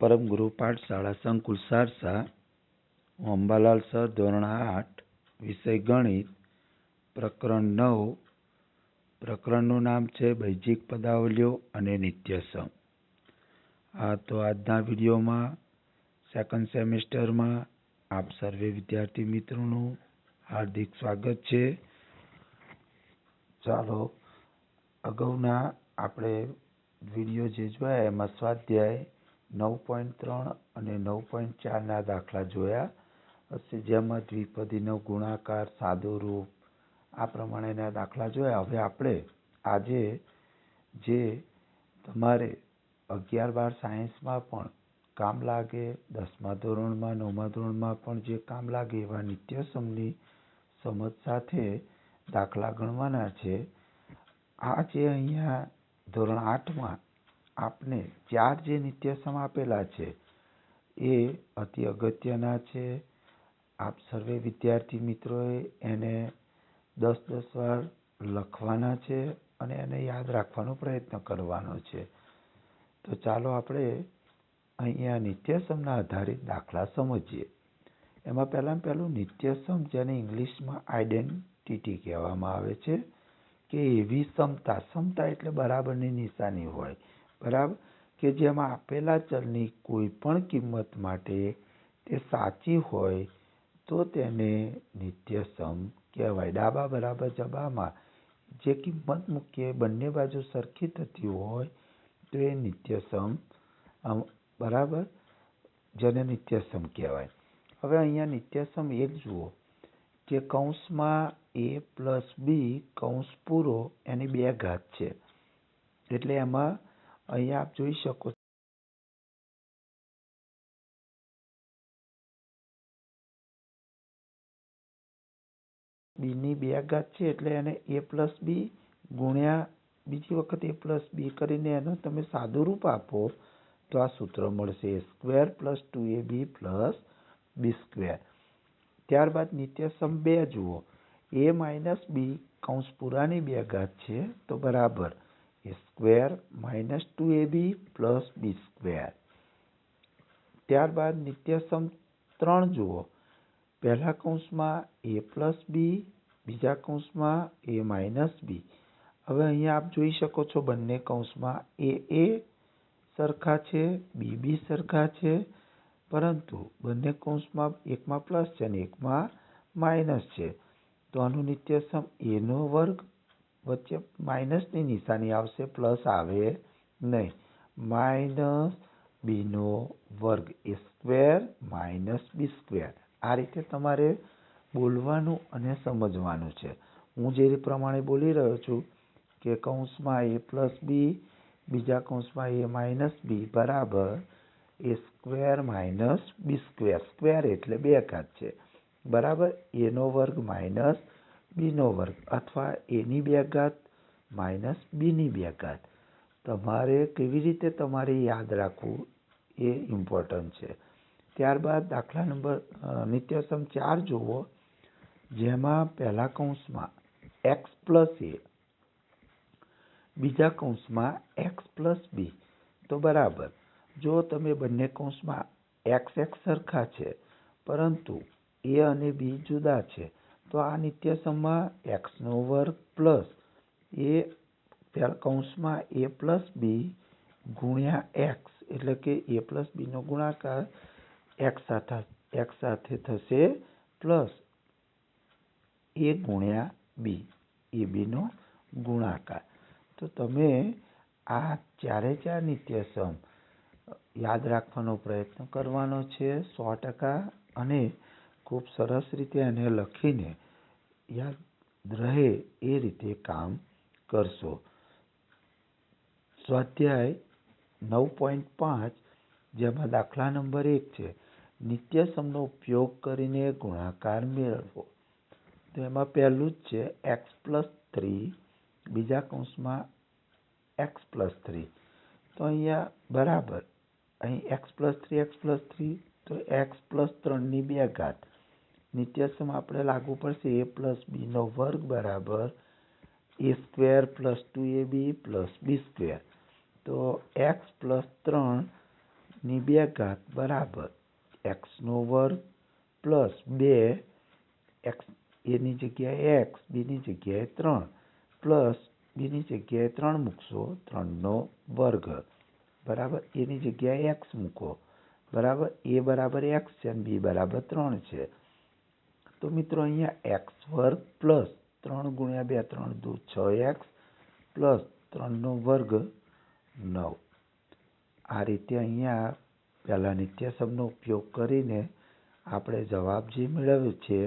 પરમ ગુરુ પાઠશાળા સંકુલ સારસા, અંબાલાલ સર ધોરણ આઠ, વિષય ગણિત, પ્રકરણ નવ, પ્રકરણનું નામ છે બૈજિક પદાવલીઓ અને નિત્યસમ. આ તો આજના વિડીયોમાં સેકન્ડ સેમિસ્ટરમાં આપ સર્વે વિદ્યાર્થી મિત્રોનું હાર્દિક સ્વાગત છે. ચાલો, અગાઉના આપણે વીડિયો જે જોયા એમાં સ્વાધ્યાય નવ પોઈન્ટ ત્રણ અને નવ પોઈન્ટ ચારના દાખલા જોયા. હશે જેમાં દ્વિપદીનો ગુણાકાર, સાદો રૂપ, આ પ્રમાણેના દાખલા જોયા. હવે આપણે આજે જે તમારે અગિયાર બાર સાયન્સમાં પણ કામ લાગે, દસમા ધોરણમાં, નવમા ધોરણમાં પણ જે કામ લાગે એવા નિત્યસમની સમજ સાથે દાખલા ગણવાના છે. આ જે અહીંયા ધોરણ આઠમાં આપને ચાર જે નિત્યસમ આપેલા છે, એ અતિ અગત્યના છે. આપ સર્વે વિદ્યાર્થી મિત્રોએ એને દસ દસ વાર લખવાના છે અને એને યાદ રાખવાનો પ્રયત્ન કરવાનો છે. તો ચાલો આપણે અહીંયા નિત્યસમના આધારિત દાખલા સમજીએ. એમાં પહેલાં પહેલું નિત્યસમ જેને ઇંગ્લિશમાં આઈડેન્ટિટી કહેવામાં આવે છે, કે એવી સમતા સમતા એટલે બરાબરની નિશાની હોય. બરાબર? કે જેમાં આપેલા ચલની કોઈ પણ કિંમત માટે તે સાચી હોય તો તેને નિત્યસમ કહેવાય. ડાબા બરાબર જબામાં જે કિંમત મૂકીએ બંને બાજુ સરખી થતી હોય તો એ નિત્યસમ બરાબર? જેને નિત્યસમ કહેવાય. હવે અહીંયા નિત્યસમ એક જુઓ કે કૌંસમાં એ પ્લસ બી કૌંસ પૂરો એની બે ઘાત છે. એટલે એમાં અહીંયા આપ જોઈ શકો બીની બે ઘાત છે એટલે એને એ પ્લસ બી ગુણ્યા બીજી વખત એ પ્લસ બી કરીને એનો તમે સાદું રૂપ આપો તો આ સૂત્ર મળશે. A square plus two A B plus B square. ત્યારબાદ નિત્યસમ બે જુઓ. એ માઇનસ બી કૌંસ પૂરાની બે ઘાત છે તો બરાબર. Square minus two A B plus B square. ત્યારબાદ નિત્યસમ ત્રણ જુઓ. પહેલા કૌંસમાં એ પ્લસ બી, બીજા કૌંસમાં એ માઇનસ બી. હવે અહીંયા આપ જોઈ શકો છો બંને કૌંસમાં એ એ સરખા છે, બી બી સરખા છે. પરંતુ બંને કૌંસમાં એકમાં પ્લસ છે અને એકમાં માઇનસ છે. તો આનું નિત્યસમ એનો વર્ગ વચ્ચે માઇનસની નિશાની આવશે પ્લસ આવે નહીં. માઇનસ બીનો વર્ગ A square minus B square આ રીતે તમારે બોલવાનું અને સમજવાનું છે. હું જે પ્રમાણે બોલી રહ્યો છું કે કૌંસમાં એ પ્લસ બી બીજા કૌંસમાં એ માઇનસ બી બરાબર A square minus B square square એટલે બે ઘાત છે. બરાબર? એનો વર્ગ માઇનસ બીનો વર્ગ અથવા એની બે ઘાત માઇનસ બીની બે ઘાત તમારે કેવી રીતે તમારે યાદ રાખવું એ ઇમ્પોર્ટન્ટ છે. ત્યારબાદ દાખલા નંબર નિત્યસમ ચાર જુઓ, જેમાં પહેલા કૌંસમાં એક્સ પ્લસ એ બીજા કૌંસમાં એક્સ પ્લસ બી તો બરાબર. જો તમે બંને કૌંસમાં એક્સ એક્સ સરખા છે, પરંતુ એ અને બી જુદા છે તો આ નિત્યસમમાં એક્સનો વર્ગ પ્લસ એ કૌંસમાં એ પ્લસ બી ગુણ્યા એક્સ એટલે કે એ પ્લસ બીનો ગુણાકાર એક્સ સાથે એક્સ સાથે થશે પ્લસ એ ગુણ્યા બી એ બીનો ગુણાકાર. તો તમે આ ચારે ચાર નિત્યસમ યાદ રાખવાનો પ્રયત્ન કરવાનો છે સો ટકા અને ખૂબ સરસ રીતે એને લખીને યાદ રહે એ રીતે કામ કરશો. સ્વાધ્યાય નવ પોઈન્ટ પાંચ, જેમાં દાખલા નંબર એક છે, નિત્યસમનો ઉપયોગ કરીને ગુણાકાર મેળવો. તો એમાં પહેલું જ છે એક્સ પ્લસ થ્રી બીજા કૌંસમાં એક્સ પ્લસ થ્રી તો અહીંયા બરાબર, અહીં X plus three X plus three તો એક્સ પ્લસ ત્રણની બે ઘાત. નિત્યસમ આપણે લાગુ પડશે એ પ્લસ બીનો વર્ગ બરાબર A square plus two A B plus B square તો એક્સ પ્લસ ત્રણની બે ઘાત બરાબર. એક્સનો વર્ગ પ્લસ બે એક્સ એની જગ્યાએ એક્સ બીની જગ્યાએ ત્રણ પ્લસ બીની જગ્યાએ ત્રણ મૂકશો ત્રણનો વર્ગ. બરાબર? એની જગ્યાએ એક્સ મૂકો. બરાબર? એ બરાબર એક્સ છે અને બી બરાબર ત્રણ છે. તો મિત્રો અહીંયા એક્સ વર્ગ પ્લસ ત્રણ ગુણ્યા બે, ત્રણ દુ છ એક્સ પ્લસ ત્રણનો વર્ગ નવ. આ રીતે અહીંયા પહેલાં નિત્યસમનો ઉપયોગ કરીને આપણે જવાબ જે મેળવ્યો છે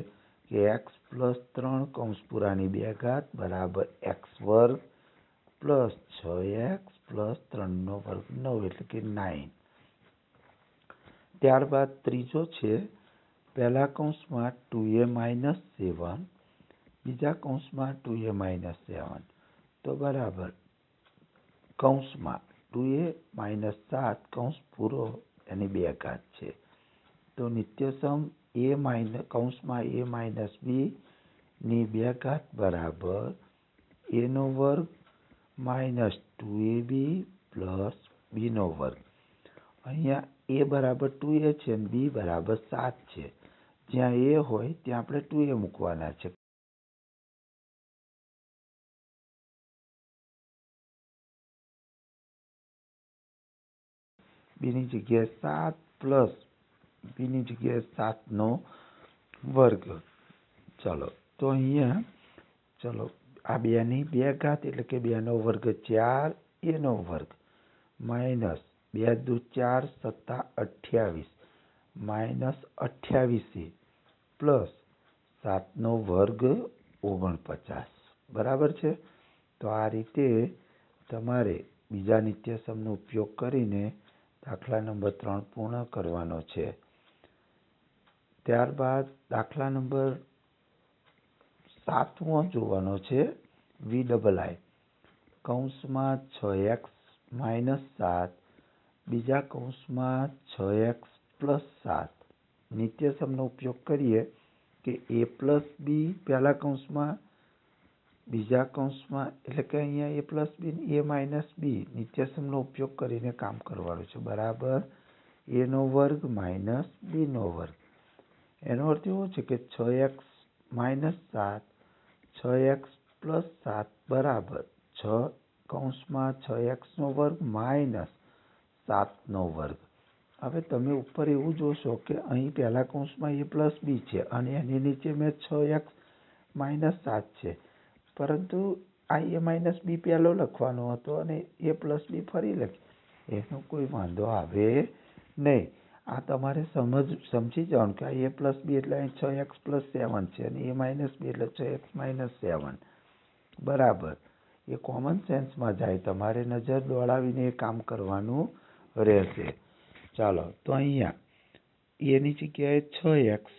કે એક્સ પ્લસ ત્રણ કૌંસ પૂરાની બે ઘાત બરાબર એક્સ વર્ગ પ્લસ છ એક્સ પ્લસ ત્રણનો વર્ગ નવ એટલે કે નાઇન ત્યારબાદ ત્રીજો છે પહેલા કૌંસમાં ટુ એ માઇનસ સેવન બીજા કૌંસમાં ટુ એ માઇનસ સેવન તો બરાબર, કૌંસમાં ટુ એ માઇનસ સાત, કૌંસ પૂરો એની બે ઘાત છે. તો નિત્યસમ એ માઇનસ કૌંસમાં એ માઇનસ બી ની બે ઘાત બરાબર, એનો વર્ગ minus two A B plus બીનો વર્ગ. અહીંયા એ બરાબર ટુ એ છે અને બી બરાબર સાત છે. જ્યાં એ હોય, ત્યાં આપણે ટુ એ મૂકવાના છે. બીની જગ્યાએ સાત પ્લસ બીની જગ્યાએ સાતનો વર્ગ. ચલો, તો અહીંયા, ચલો, આ બેની બે ઘાત એટલે કે બેનો વર્ગ ચાર, એનો વર્ગ. માઇનસ બે દુ ચાર સત્તા અઠ્યાવીસ. માઇનસ અઠ્યાવીસી પ્લસ સાતનો વર્ગ ઓગણપચાસ. બરાબર છે? તો આ રીતે તમારે બીજા નિત્યસમનો ઉપયોગ કરીને દાખલા નંબર ત્રણ પૂર્ણ કરવાનો છે. ત્યારબાદ દાખલા નંબર સાતમો જોવાનો છે વી ડબલ આઈ કૌંસમાં છ એક્સ માઇનસ સાત, બીજા કૌંસમાં છ એક્સ પ્લસ સાત. નિત્યસમનો ઉપયોગ કરીએ કે એ પ્લસ બી પહેલા કૌંસમાં, બીજા કૌંસમાં, એટલે કે અહીંયા એ પ્લસ બી એ માઇનસ બી નિત્યસમનો ઉપયોગ કરીને કામ કરવાનું છે. બરાબર? એનો વર્ગ માઇનસ બીનો વર્ગ. એનો અર્થ એવો છે કે છ એક્સ માઇનસ સાત, છ એક્સ પ્લસ સાત બરાબર. છ કૌંસમાં છ એક્સનો વર્ગ માઇનસ સાતનો વર્ગ. હવે તમે ઉપર એવું જોશો કે અહીં પહેલા કૌંસમાં પ્લસ બી છે અને એની નીચે મેં છ એક્સ માઇનસ સાત છે. પરંતુ આ એ માઇનસ બી પહેલો લખવાનો હતો અને એ પ્લસ બી ફરી લખી. એનો કોઈ વાંધો આવે નહીં. આ તમારે સમજ, સમજી જવાનું કે આ પ્લસ બી એટલે અહીં છ એક્સ પ્લસ સેવન છે અને એ માઇનસ બી એટલે છ એક્સ માઇનસ સેવન. બરાબર. એ કોમન સેન્સમાં જાય, તમારે નજર દોડાવીને એ કામ કરવાનું રહેશે. ચાલો, તો અહીંયા. એની જગ્યાએ છ એક્સ,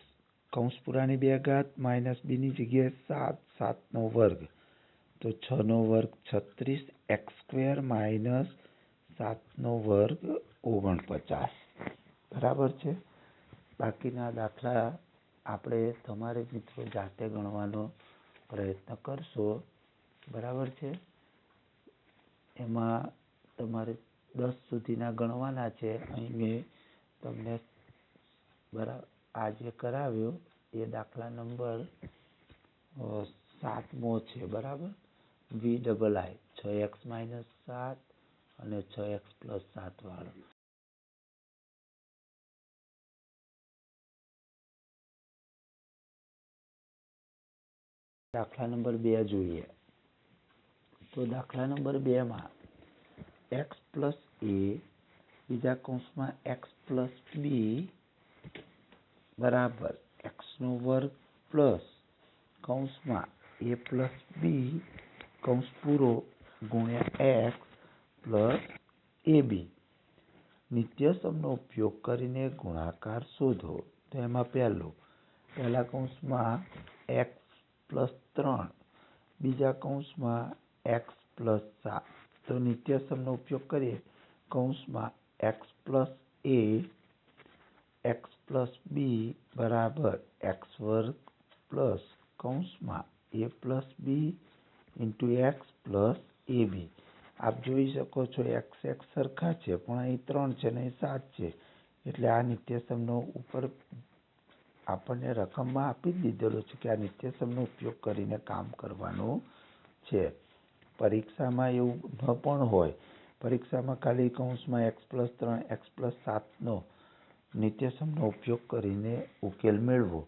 કૌંસ પૂરાની બે ઘાત, માઇનસ બીની જગ્યાએ સાત સાતનો વર્ગ. તો છનો વર્ગ છત્રીસ, એક્સ સ્ક્વેર માઇનસ સાતનો વર્ગ ઓગણપચાસ. બરાબર છે? બાકીના દાખલા આપણે તમારે મિત્રો જાતે ગણવાનો પ્રયત્ન કરશો. બરાબર છે? એમાં તમારે દસ સુધીના ગણવાના છે. અહીં મેં તમને બરાબર આજે કરાવ્યો, એ દાખલા નંબર સાતમો છે, બરાબર? વી ડબલ આઈ, છ એક્સ માઇનસ સાત અને છ એક્સ પ્લસ સાત વાળો. દાખલા નંબર બે જોઈએ. તો દાખલા નંબર બેમાં એક્સ પ્લસ એ બીજા કૌંસમાં એક્સ પ્લસ બી બરાબર. એક્સનો વર્ગ પ્લસ કૌંસમાં એ પ્લસ બી કૌંસ પૂરો ગુણ્યા એક્સ પ્લસ બી નિત્યસમનો ઉપયોગ કરીને ગુણાકાર શોધો. તો એમાં પહેલું. પહેલા કૌંસમાં એક્સ પ્લસ ત્રણ, બીજા કૌંસમાં એક્સ પ્લસ સાત. તો નિત્યસમનો ઉપયોગ કરીએ. કૌંસમાં X plus A X plus B બરાબર એક્સ વર્ગ પ્લસ કૌંસમાં A plus B into X plus A B આપ જોઈ શકો છો એક્સ એક્સ સરખા છે, પણ અહીં ત્રણ છે ને અહીં સાત છે. એટલે આ નિત્યસમનો ઉપર આપણને રકમમાં આપી દીધેલો છે કે આ નિત્યસમનો ઉપયોગ કરીને કામ કરવાનું છે. પરીક્ષામાં એવું ન પણ હોય. પરીક્ષામાં ખાલી કૌંસમાં પ્લસ ત્રણ, એક્સ પ્લસ સાતનો નિત્યસમનો ઉપયોગ કરીને ઉકેલ મેળવો.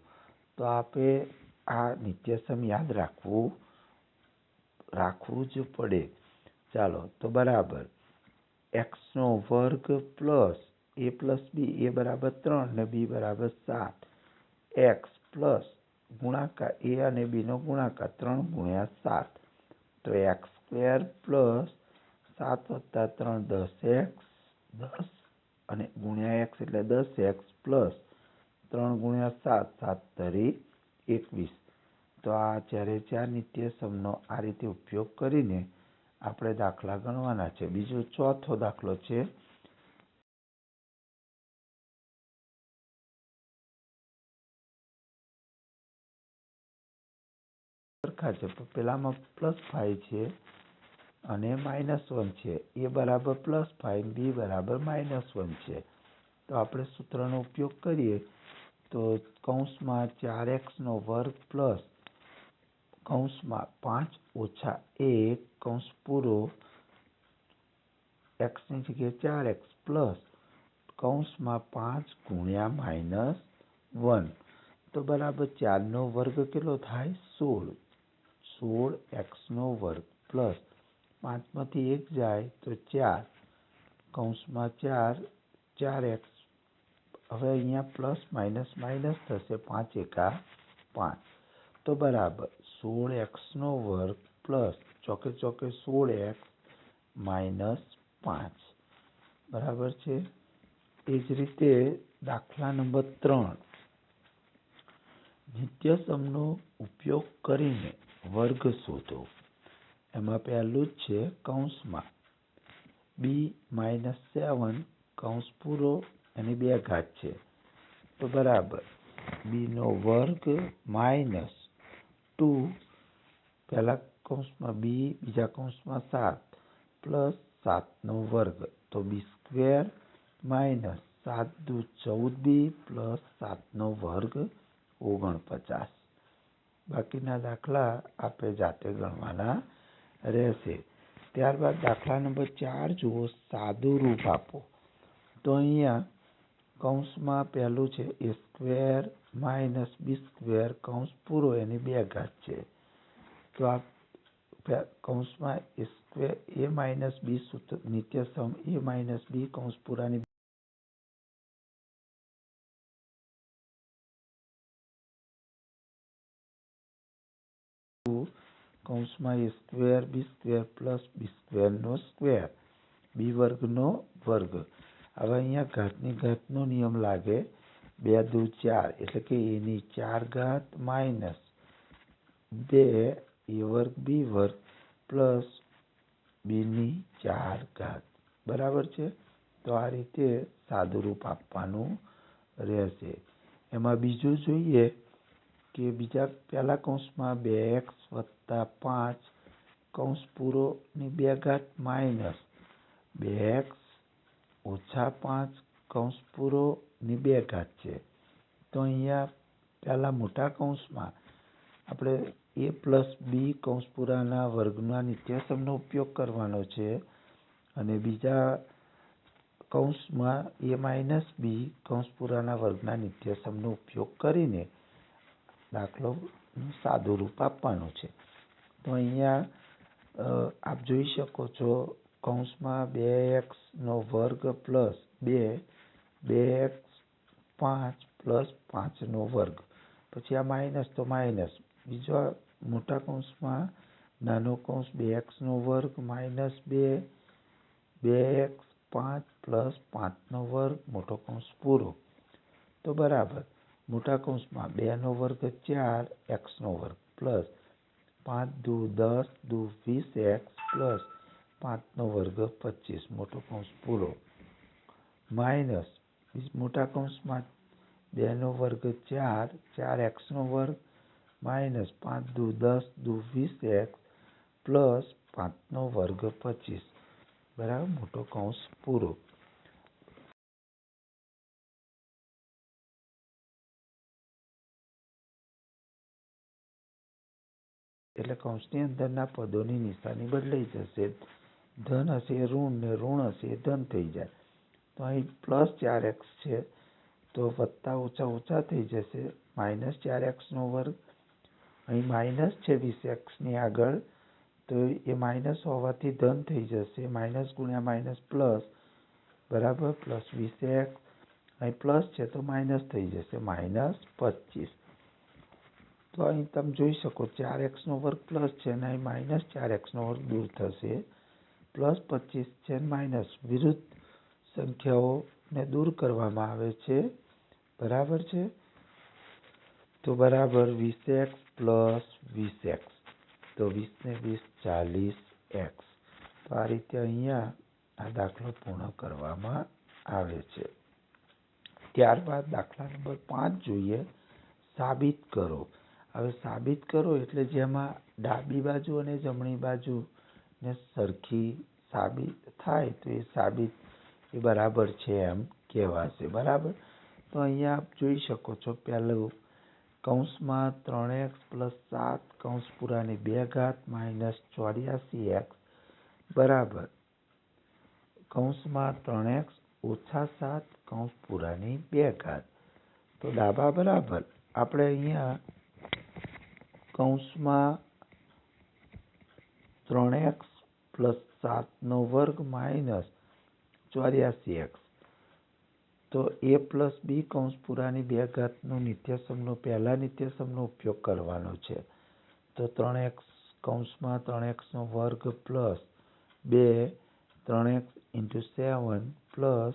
તો આપે આ નિત્યસમ યાદ રાખવું રાખવું જ પડે. ચાલો, તો બરાબર. એક્સનો વર્ગ પ્લસ એ પ્લસ બી, એ બરાબર ત્રણ ને બી બરાબર સાત. એક્સ પ્લસ ગુણાકાર એ અને બીનો ગુણાકાર ત્રણ ગુણ્યા સાત. તો એક્સ સ્ક્વેર પ્લસ સાત વત્તા ત્રણ દસ એક્સ દસ અને ગુણ્યા એક્સ એટલે દસ એક્સ પ્લસ ત્રણ ગુણ્યા સાત સાત તરી એકવીસ. તો આ જ્યારે ચાર નિત્યસમનો આ રીતે ઉપયોગ કરીને આપણે દાખલા ગણવાના છે. બીજો ચોથો દાખલો છે. સરખા છે. પેલામાં પ્લસ ફાઈવ છે. અને માઇનસ વન છે. એ બરાબર પ્લસ ફાઈવ બી બરાબર માઇનસ વન છે. તો આપણે સૂત્રનો ઉપયોગ કરીએ તો કૌંસમાં ચાર એક્સનો વર્ગ પ્લસ કૌંસમાં પાંચ ઓછા એક કૌંસ પૂરો એક્સની જગ્યાએ ચાર એક્સ પ્લસ કૌંસમાં પાંચ ગુણ્યા માઇનસ વન તો બરાબર ચારનો વર્ગ કેટલો થાય? સોળ. સોળ એક્સનો વર્ગ પ્લસ પાંચમાંથી એક જાય તો ચાર. કૌંસમાં ચાર ચાર એક્સ. હવે અહીંયા પ્લસ માઇનસ માઇનસ થશે પાંચ એકા પાંચ. તો બરાબર, સોળ એક્સનો વર્ગ પ્લસ ચોકે ચોકે સોળ એક્સ માઇનસ પાંચ. બરાબર છે? એ જ રીતે દાખલા નંબર ત્રણ. નિત્યસમનો ઉપયોગ કરીને વર્ગ શોધો. એમાં પહેલું જ છે કૌંસમાં. બી માઇનસ સેવન, કૌંસ પૂરો, એની બે ઘાત છે. તો બરાબર. બીનો વર્ગ માઇનસ ટુ, પહેલા કૌંસમાં બી, બીજા કૌંસમાં સાત, પ્લસ સાતનો વર્ગ. તો બી સ્ક્વેર માઇનસ સાત દુ ચૌદ બી, પ્લસ સાતનો વર્ગ ઓગણપચાસ. બાકીના દાખલા આપણે જાતે ગણવાના રહેશે. ત્યારબાદ દાખલા નંબર ચાર જુઓ, સાદું રૂપ આપો. તો અહીંયા કૌંસમાં પહેલું છે, A square minus B square કૌંસ પૂરો, એની બે ઘાત છે. તો આ કૌંસમાં એ સ્ક્વેર, એ માઇનસ બી સૂત્ર, નિત્યસમ, એ માઇનસ બી કૌંસ પૂરાની કૌંસમાં A square, B square plus B સ્ક્વેરનો square. B વર્ગનો વર્ગ. હવે અહીંયા ઘાતની ઘાતનો નિયમ લાગે બે દુ ચાર, એટલે કે એની ચાર ઘાત માઇનસ બે, એ વર્ગ બી વર્ગ પ્લસ બીની ચાર ઘાત. બરાબર છે? તો આ રીતે સાદુરૂપ આપવાનું રહેશે. એમાં બીજું જોઈએ કે બીજા પહેલા કૌંસમાં બે એક્સ વત્તા પાંચ કૌંસ પૂરોની બે ઘાત માઇનસ બે એક્સ ઓછા પાંચ કૌંસ પૂરોની બે ઘાત છે. તો અહીંયા પહેલા મોટા કૌંસમાં આપણે એ પ્લસ બી કૌંસ પૂરાના વર્ગના નિત્યસમનો ઉપયોગ કરવાનો છે અને બીજા કૌંસમાં એ માઇનસ બી કૌંસ પૂરાના વર્ગના નિત્યસમનો ઉપયોગ કરીને દાખલો સાદું રૂપ આપવાનું છે. તો અહીંયા આપ જોઈ શકો છો, કૌંસમાં બે એક્સનો વર્ગ પ્લસ બે બે એક્સ પાંચ પ્લસ પાંચનો વર્ગ. પછી આ માઇનસ તો માઇનસ. બીજો મોટા કૌંસમાં નાનો કૌંસ બે એક્સનો વર્ગ માઇનસ બે બે એક્સ પાંચ પ્લસ પાંચનો વર્ગ, મોટો કૌંસ પૂરો. તો બરાબર. મોટા 2 નો વર્ગ ચાર x નો વર્ગ 5 દૂ 10 દૂ 20 x 5 નો વર્ગ પચીસ. મોટો કંશ પૂરો. માયનસ 25 માઇનસ 2 નો વર્ગ 4 4x નો વર્ગ 5 દૂ 10 દૂ 20 x 5 નો વર્ગ 25 એટલે કૌંસની અંદરના પદોની નિશાની બદલાઈ જશે. ધન હશે, ઋણ ને ઋણ હશે, ધન થઈ જાય. તો અહીં પ્લસ ચાર એક્સ છે, તો વત્તા ઓછા ઓછા થઈ જશે. માઇનસ ચાર એક્સનો વર્ગ. અહીં માઇનસ છે વીસ એક્સની આગળ, તો એ માઇનસ હોવાથી ધન થઈ જશે. માઇનસ ગુણ્યા માઇનસ પ્લસ, બરાબર, પ્લસ વીસ એક્સ. અહીં પ્લસ છે તો માઇનસ થઈ જશે. માઇનસ પચીસ. તો અહીં તમે જોઈ શકો ચાર એક્સનો વર્ગ છે અને અહીં માઇનસ ચાર એક્સનો વર્ગ દૂર થશે. પ્લસ પચીસ છે માઇનસ. વિરુદ્ધ સંખ્યાઓને દૂર કરવામાં આવે છે. બરાબર છે? તો બરાબર વીસ એક્સ પ્લસ વીસ એક્સ. તો વીસ ને વીસ ચાલીસ એક્સ. તો આ રીતે અહીંયા આ દાખલો પૂર્ણ કરવામાં આવે છે. ત્યારબાદ દાખલા નંબર પાંચ જોઈએ. સાબિત કરો. હવે સાબિત કરો એટલે જેમાં ડાબી બાજુ અને જમણી બાજુ ને સરખી સાબિત થાય તો એ સાબિત એ બરાબર છે એમ કહેવાશે. બરાબર? તો અહીંયા આપ જોઈ શકો છો પહેલું કૌંસમાં ત્રણ એક્સ પ્લસ સાત કૌંસ પૂરાની બે ઘાત માઇનસ ચોર્યાસી એક્સ બરાબર. કૌંસમાં ત્રણ એક્સ ઓછા સાત કૌંસ પૂરાની બે ઘાત. તો ડાબા બરાબર. આપણે અહીંયા કૌંસમાં ત્રણ એક્સ પ્લસ સાતનો વર્ગ માઇનસ ચોર્યાસી એક્સ. તો એ પ્લસ બી કૌંસ પૂરાની બે ઘાતનો નિત્યસમનો, પહેલા નિત્યસમનો ઉપયોગ કરવાનો છે. તો ત્રણ એક્સ કૌંસમાં ત્રણ એક્સનો વર્ગ પ્લસ બે, ત્રણ એક્સ ઇન્ટુ સેવન પ્લસ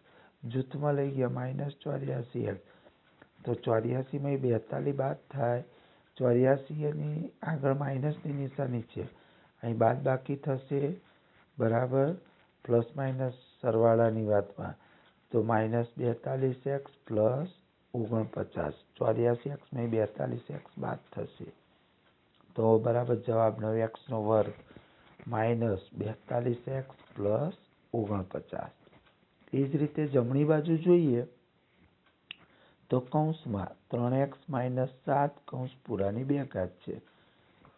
જૂથમાં લઈ ગયા. માઇનસ ચોર્યાસી એક્સ તો ચોર્યાસીમાં બેતાલીસ બાદ થાય. ચોર્યાસી એની આગળ માઇનસની નિશાની છે. અહીં બાદ બાકી થશે. બરાબર? પ્લસ માઇનસ સરવાળાની વાતમાં. તો માઇનસ બેતાલીસ એક્સ પ્લસ ઓગણપચાસ. ચોર્યાસી એક્સમાં બેતાલીસ એક્સ બાદ થશે. તો બરાબર જવાબ નવ એક્સનો વર્ગ. માઇનસ બેતાલીસ એક્સ પ્લસ ઓગણપચાસ. એ જ રીતે જમણી બાજુ જોઈએ તો કૌંસમાં ત્રણ એક્સ માઇનસ સાત કૌંસ પૂરાની બે ઘાત છે.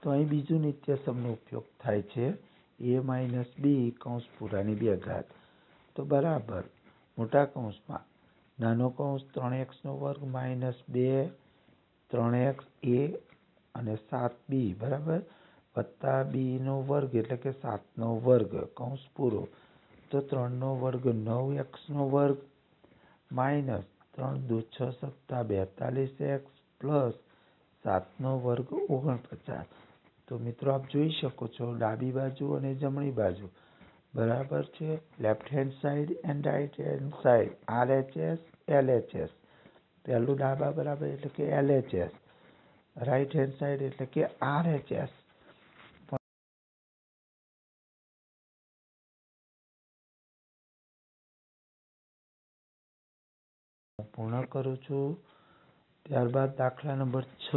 તો અહીં બીજું નિત્યસમનો ઉપયોગ થાય છે. માઇનસ બી કૌંસ પૂરાની બે ઘાત. તો બરાબર, મોટા કૌંસમાં નાનો કૌંસ ત્રણ એક્સનો વર્ગ માઇનસ બે, ત્રણ એક્સ એ અને સાત બી, બરાબર? વત્તા બીનો વર્ગ એટલે કે સાતનો વર્ગ કૌંસ પૂરો. તો ત્રણનો વર્ગ નવ એક્સનો વર્ગ માઇનસ ત્રણ દુ છ સત્તા બેતાલીસ એક્સ પ્લસ સાતનો વર્ગ ઓગણપચાસ. તો મિત્રો આપ જોઈ શકો છો ડાબી બાજુ અને જમણી બાજુ. બરાબર છે? લેફ્ટ હેન્ડ સાઈડ એન્ડ પૂર્ણ કરું છું. ત્યારબાદ દાખલા નંબર છ.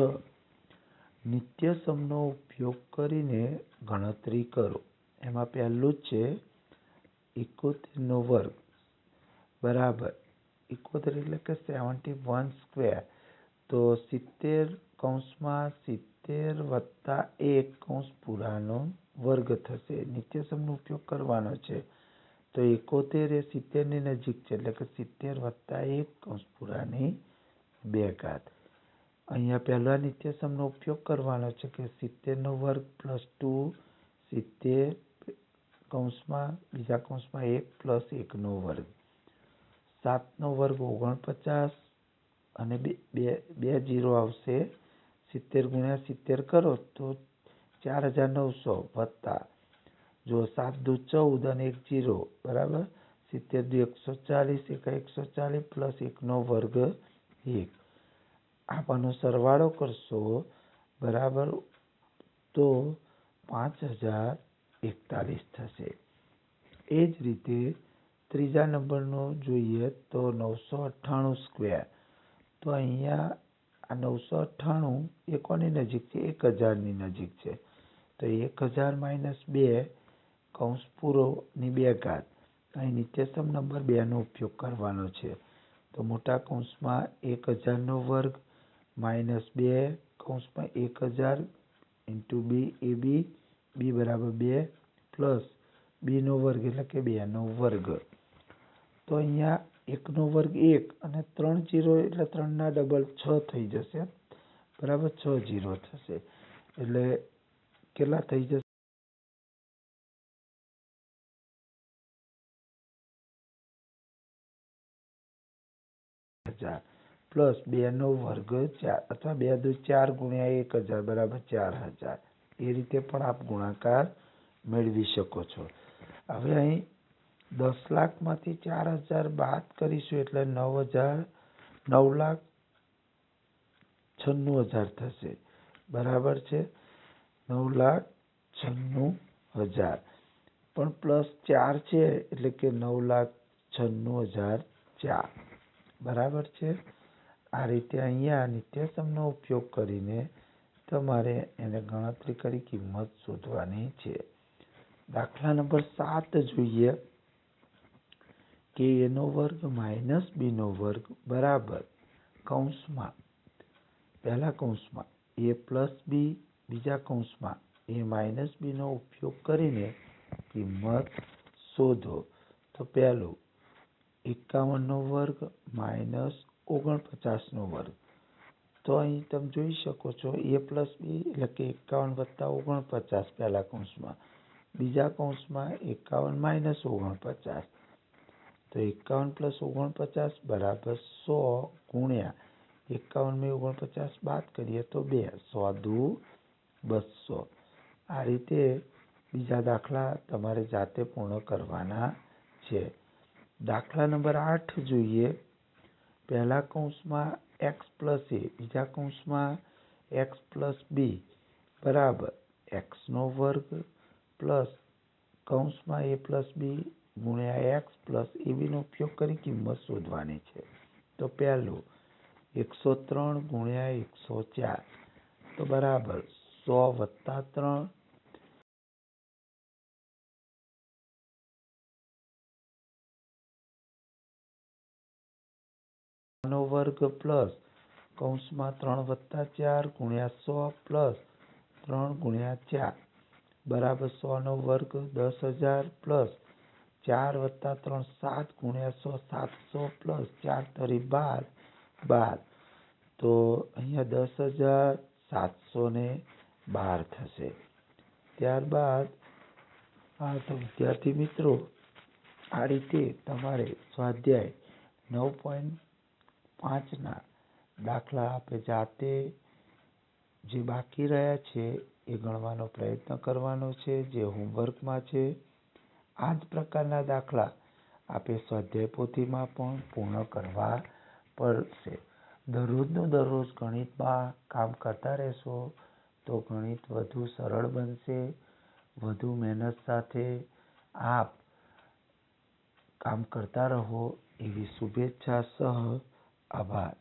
નિત્યસમનો ઉપયોગ કરીને ગણતરી કરો. એમાં પહેલું છે, એકોતેરનો વર્ગ. બરાબર. એકોતેર એટલે કે સેવન્ટી વન સ્ક્વેર. તો સિત્તેર કૌંસમાં સિત્તેર વત્તા એક કૌંસ પૂરાનો વર્ગ થશે. નિત્યસમનો ઉપયોગ કરવાનો છે. તો એકોતેર એ સિત્તેરની નજીક છે, એટલે કે સિત્તેર વત્તા એક કૌંસપુરાની બે ઘાત. અહીંયા પહેલા નિત્યસમનો ઉપયોગ કરવાનો છે કે સિત્તેરનો વર્ગ પ્લસ ટુ સિત્તેર કૌંસમાં, બીજા કૌંસમાં એક પ્લસ એકનો વર્ગ. સાતનો વર્ગ ઓગણપચાસ અને બે બે જીરો આવશે. સિત્તેર ગુણ્યા સિત્તેર કરો તો ચાર હજાર નવસો વત્તા જો સાત દુ ચૌદ અને એક જીરો, બરાબર? સિત્તેર દુ એકસો ચાલીસ, એક એકસો ચાલીસ પ્લસ એકનો વર્ગ એક. આનો સરવાળો કરશો, બરાબર? તો પાંચ હજાર એકતાલીસ થશે. એ જ રીતે ત્રીજા નંબરનો જોઈએ તો નવસો અઠ્ઠાણું સ્ક્વેર. તો અહીંયા આ નવસો અઠ્ઠાણું એ કોની નજીક છે એક હજારની નજીક છે. તો એક હજાર માઇનસ બે કૌંસ પૂરોની બે ઘાત. અહીં નિત્યસમ નંબર બેનો ઉપયોગ કરવાનો છે. તો મોટા કૌંસમાં એક હજારનો વર્ગ, માઇનસ બે કૌંસમાં એક હજાર, ઇન્ટુ બી એ બી બી બરાબર બે, પ્લસ બીનો વર્ગ એટલે કે બેનો વર્ગ. તો અહીંયા એકનો વર્ગ એક અને ત્રણ જીરો એટલે ત્રણના ડબલ છ થઈ જશે. બરાબર છ જીરો થશે. એટલે કેટલા થઈ જશે? હજાર પ્લસ બેનો વર્ગ ચાર અથવા બે દુ ચાર ગુણ્યા એક હજાર બરાબર ચાર હજાર. એ રીતે પણ આપ ગુણાકાર મેળવી શકો છો. હવે અહીં દસ લાખમાંથી ચાર હજાર બાદ કરીશું એટલે નવ હજાર, નવ લાખ છન્નું હજાર થશે. બરાબર છે? નવ લાખ છન્નું હજાર. પણ પ્લસ ચાર છે એટલે કે નવ લાખ છન્નું હજાર ચાર. બરાબર છે? આ રીતે અહીંયા નિત્યસમનો ઉપયોગ કરીને તમારે એને ગણતરી કરી કિંમત શોધવાની છે. દાખલા નંબર સાત જોઈએ કે એનો વર્ગ માઇનસ બીનો વર્ગ બરાબર કૌંસમાં. પહેલા કૌંસમાં એ પ્લસ બી, બીજા કૌંસમાં એ માઇનસ બીનો ઉપયોગ કરીને કિંમત શોધો. તો પહેલું એકાવનનો વર્ગ માઇનસ ઓગણપચાસનો વર્ગ. તો અહીં તમે જોઈ શકો છો એ પ્લસ બી એટલે કે એકાવન વત્તા ઓગણપચાસ પહેલા કૌંસમાં. બીજા કૌંસમાં એકાવન માઇનસ ઓગણપચાસ. તો એકાવન પ્લસ ઓગણપચાસ બરાબર સો ગુણ્યા. એકાવનમાં ઓગણપચાસ બાદ કરીએ તો બે. સો દુ, બસો. આ રીતે બીજા દાખલા તમારે જાતે પૂર્ણ કરવાના છે. દાખલા નંબર આઠ જોઈએ. પહેલા કૌંસમાં પ્લસ એ બીજા કૌંસમાં પ્લસ બી બરાબર. એક્સનો વર્ગ પ્લસ કૌંસમાં પ્લસ બી ગુણ્યા એક્સ પ્લસ એ ઉપયોગ કરી કિંમત શોધવાની છે. તો પહેલું, એકસો ત્રણ ગુણ્યા એકસો ચાર. તો બરાબર, સો વત્તા ત્રણ નો વર્ગ પ્લસ કૌંસમાં ત્રણ વત્તા ચાર ગુણ્યા સો પ્લસ ત્રણ ગુણ્યા ચાર. બરાબર સો નો વર્ગ દસ હજાર પ્લસ ચાર વત્તા ત્રણ સાત ગુણ્યા સો સાતસો પ્લસ ચાર તરી બાર બાર. તો અહીંયા દસ હજાર સાતસો ને બાર થશે. ત્યારબાદ આ તો વિદ્યાર્થી મિત્રો, આ રીતે તમારે સ્વાધ્યાય નવ પોઈન્ટ પાંચના દાખલા આપણે જાતે જે બાકી રહ્યા છે એ ગણવાનો પ્રયત્ન કરવાનો છે, જે હોમવર્કમાં છે, આ જ પ્રકારના દાખલા આપે સ્વાધ્યાય પોથીમાં પણ પૂર્ણ કરવા પડશે. દરરોજનું દરરોજ ગણિતમાં કામ કરતા રહેશો તો ગણિત વધુ સરળ બનશે, વધુ મહેનત સાથે આપ કામ કરતા રહો એવી શુભેચ્છા સહ Aber